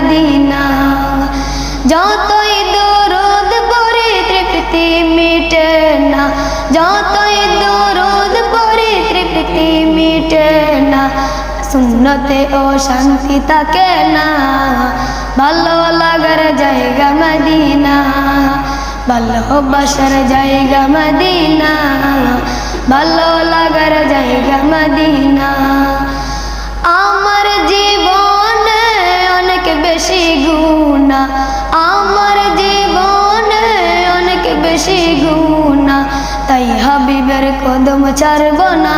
Medina. যতই দরদ পরে তৃপ্তি মিটে না, যতই দরদ পরে তৃপ্তি মিটে না শূন্যতে ও শান্তি থাকে না। ভালো লাগার জায়গা মদিনা ভালোবাসার জায়গা মদিনা, ভালো লাগার জায়গা মদিনা। তাই হাবিবের কদম ছাড়ব না।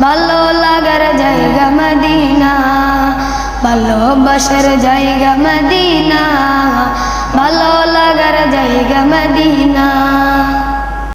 ভালো লাগার জায়গা মদিনা। ভালোবাসার জায়গা মদিনা। ভালো লাগার জায়গা মদিনা।